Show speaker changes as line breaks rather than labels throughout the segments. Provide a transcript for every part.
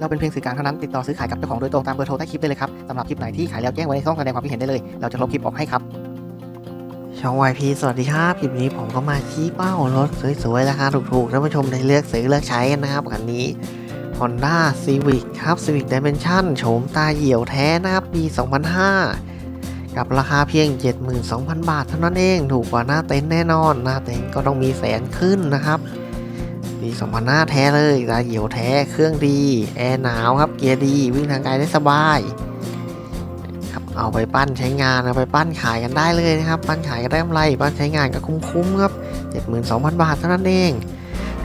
เราเป็นเพียงสื่อกลางเท่านั้นติดต่อซื้อขายกับเจ้าของโดยตรงตามเบอร์โทรใต้คลิปได้เลยครับสำหรับคลิปไหนที่ขายแล้วแจ้งไว้ในช่องแสดงความคิดเห็นได้เลย เราจะลบคลิปออกให้ครับช่อง YP สวัสดีครับคลิปนี้ผมก็มาชี้เป้ารถสวยๆราคาถูกๆท่านผู้ชมได้เลือกซื้อเลือกใช้กันนะครับคันนี้ Honda Civic ครับ Civic Dimension โฉมตาเหี่ยวแท้นะครับปี 2005 กับราคาเพียง 72,000 บาทเท่านั้นเอง ถูกกว่าหน้าเต็นท์แน่นอน หน้าเต็นท์ก็ต้องมีแสนขึ้นนะครับ ปี2005แท้เลยตาเหี่ยวแท้เครื่องดี แอร์หนาวครับ เกียร์ดี วิ่งทางไกลได้สบายครับเอาไปปั้นใช้งานเอาไปปั้นขายกันได้เลยนะครับ ปั้นขายกันได้กำไรปั้นใช้งานก็คุ้มๆครับ72,000 บาทเท่านั้นเอง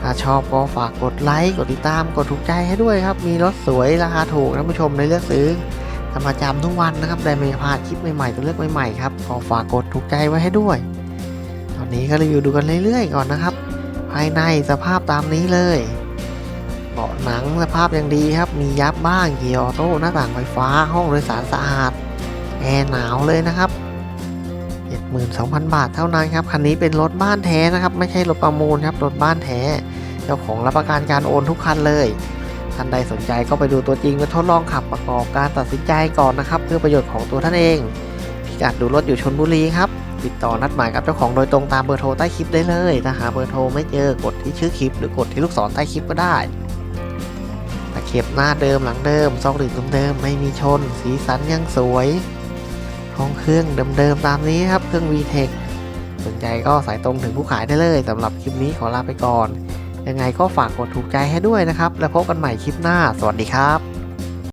ถ้าชอบก็ฝากกดไลค์กดติดตามกดถูกใจให้ด้วยครับ มีรถสวยราคาถูกท่านผู้ชมในเลือกซื้อกันประจำทุกวันนะครับได้ไม่พลาดคลิปใหม่ๆตัวเลือกใหม่ๆครับก็ฝากกดถูกใจไว้ให้ด้วย ตอนนี้ก็รีวิวดูกันเรื่อยๆก่อนนะครับ ภายในสภาพตามนี้เลย เบาะหนังสภาพยังดีครับ มียับบ้างเกียร์ออโต้หน้าต่างไฟฟ้าห้องโดยสารสะอาด แอร์หนาวเลยนะครับ 72,000 บาทเท่านั้นครับ คันนี้เป็นรถบ้านแท้นะครับ ไม่ใช่รถประมูลครับรถบ้านแท้ เจ้าของรับประกันการโอนทุกคันเลยท่านใดสนใจก็ไปดูตัวจริงและทดลองขับประกอบการตัดสินใจก่อนนะครับ เพื่อประโยชน์ของตัวท่านเองพิกัดดูรถอยู่ชนบุรีครับ ติดต่อนัดหมายกับเจ้าของโดยตรงตามเบอร์โทรใต้คลิปได้เลยถ้าหาเบอร์โทรไม่เจอกดที่ชื่อคลิป หรือกดที่ลูกศรใต้คลิปก็ได้ตะเข็บหน้าเดิมหลังเดิมซอกหลีกเดิมไม่มีชน สีสันยังสวยห้องเครื่องเดิมๆตามนี้ครับเครื่อง VTEC สนใจก็สายตรงถึงผู้ขายได้เลยสำหรับคลิปนี้ขอลาไปก่อน ยังไงก็ฝากกดถูกใจให้ด้วยนะครับ แล้วพบกันใหม่คลิปหน้า สวัสดีครับ